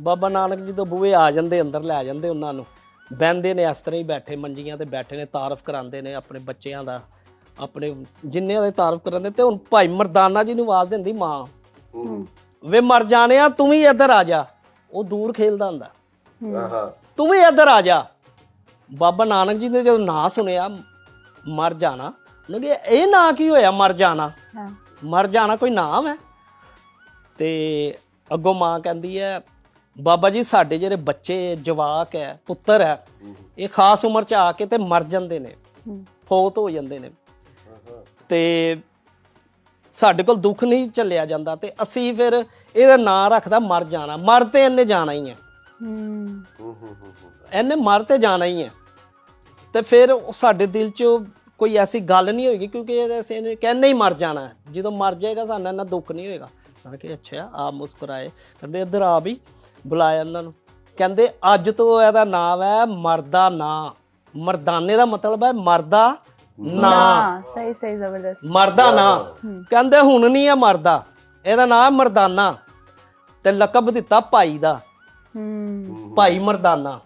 ਬਾਬਾ ਨਾਨਕ ਜੀ ਤੋਂ ਬੂਹੇ ਆ ਜਾਂਦੇ ਅੰਦਰ ਲੈ ਜਾਂਦੇ ਉਹਨਾਂ ਨੂੰ। ਬਹਿੰਦੇ ਨੇ ਇਸ ਤਰ੍ਹਾਂ ਹੀ ਬੈਠੇ ਮੰਜੀਆਂ ਤੇ ਬੈਠੇ ਨੇ ਤਾਰਫ ਕਰਾਉਂਦੇ ਨੇ ਆਪਣੇ ਬੱਚਿਆਂ ਦਾ ਆਪਣੇ ਜਿੰਨਿਆਂ ਦੇ ਤਾਰਫ ਕਰਾਉਂਦੇ ਤੇ ਹੁਣ ਭਾਈ ਮਰਦਾਨਾ ਜੀ ਨੂੰ ਆਵਾਜ਼ ਦਿੰਦੀ ਮਾਂ। ਵੇ ਮਰ ਜਾਣਿਆ ਤੂੰ ਵੀ ਇੱਧਰ ਆ ਜਾ। ਉਹ ਦੂਰ ਖੇਲਦਾ ਹੁੰਦਾ। ਆਹਾ। ਤੂੰ ਵੀ ਇੱਧਰ ਆ ਜਾ। ਬਾਬਾ ਨਾਨਕ ਜੀ ਨੇ ਜਦੋਂ ਨਾਂ ਸੁਣਿਆ ਮਰ ਜਾਣਾ ਉਹਨੇ ਕਿਹਾ ਇਹ ਨਾਂ ਕੀ ਹੋਇਆ ਮਰ ਜਾਣਾ? ਮਰ ਜਾਣਾ ਕੋਈ ਨਾਮ ਹੈ? ਤੇ ਅੱਗੋਂ ਮਾਂ ਕਹਿੰਦੀ ਹੈ ਬਾਬਾ ਜੀ ਸਾਡੇ ਜਿਹੜੇ ਬੱਚੇ ਜਵਾਕ ਹੈ ਪੁੱਤਰ ਹੈ ਇਹ ਖਾਸ ਉਮਰ ਚ ਆ ਕੇ ਤੇ ਮਰ ਜਾਂਦੇ ਨੇ। ਹੂੰ। ਫੌਤ ਹੋ ਜਾਂਦੇ ਨੇ। ਤੇ ਸਾਡੇ ਕੋਲ ਦੁੱਖ ਨਹੀਂ ਚੱਲਿਆ ਜਾਂਦਾ ਤੇ ਅਸੀਂ ਫਿਰ ਇਹਦਾ ਨਾਂ ਰੱਖਦਾ ਮਰ ਜਾਣਾ। ਮਰ ਤੇ ਇਹਨੇ ਜਾਣਾ ਹੀ ਹੈ। ਹੂੰ। ਹੂੰ ਹੂੰ ਹੂੰ ਹੂੰ। ਇਹਨੇ ਮਰ ਤੇ ਜਾਣਾ ਹੀ ਹੈ। ਤੇ ਫਿਰ ਸਾਡੇ ਦਿਲ 'ਚ ਕੋਈ ਐਸੀ ਗੱਲ ਨਹੀਂ ਹੋਏਗੀ ਕਿਉਂਕਿ ਇਹ ਅਸੀਂ ਇਹਨੇ ਕਹਿੰਨੇ ਹੀ ਮਰ ਜਾਣਾ ਹੈ। ਜਦੋਂ ਮਰ ਜਾਏਗਾ ਸਾਨੂੰ ਇੰਨਾ ਦੁੱਖ ਨਹੀਂ ਹੋਏਗਾ। ਮੈਂ ਕਿਹਾ ਅੱਛਾ ਆ ਮੁਸਕਰਾਏ। ਕਹਿੰਦੇ ਇੱਧਰ ਆ ਵੀ ਬੁਲਾਇਆ ਇਹਨਾਂ ਨੂੰ। ਕਹਿੰਦੇ ਅੱਜ ਤੋਂ ਇਹਦਾ ਨਾਮ ਹੈ ਮਰਦਾ ਨਾਂ। ਮਰਦਾਨੇ ਦਾ ਮਤਲਬ ਹੈ ਮਰਦਾ ਨਾਂ। ਹਾਂ ਸਹੀ ਸਹੀ ਜ਼ਬਰਦਸਤ। ਮਰਦਾ ਨਾਂ। ਕਹਿੰਦੇ ਹੁਣ ਨਹੀਂ ਹੈ ਮਰਦਾ। ਇਹਦਾ ਨਾਮ ਹੈ ਮਰਦਾਨਾ। ਤੇ ਲਕਬ ਦਿੱਤਾ ਭਾਈ ਦਾ। ਹੂੰ। ਭਾਈ ਮਰਦਾਨਾ।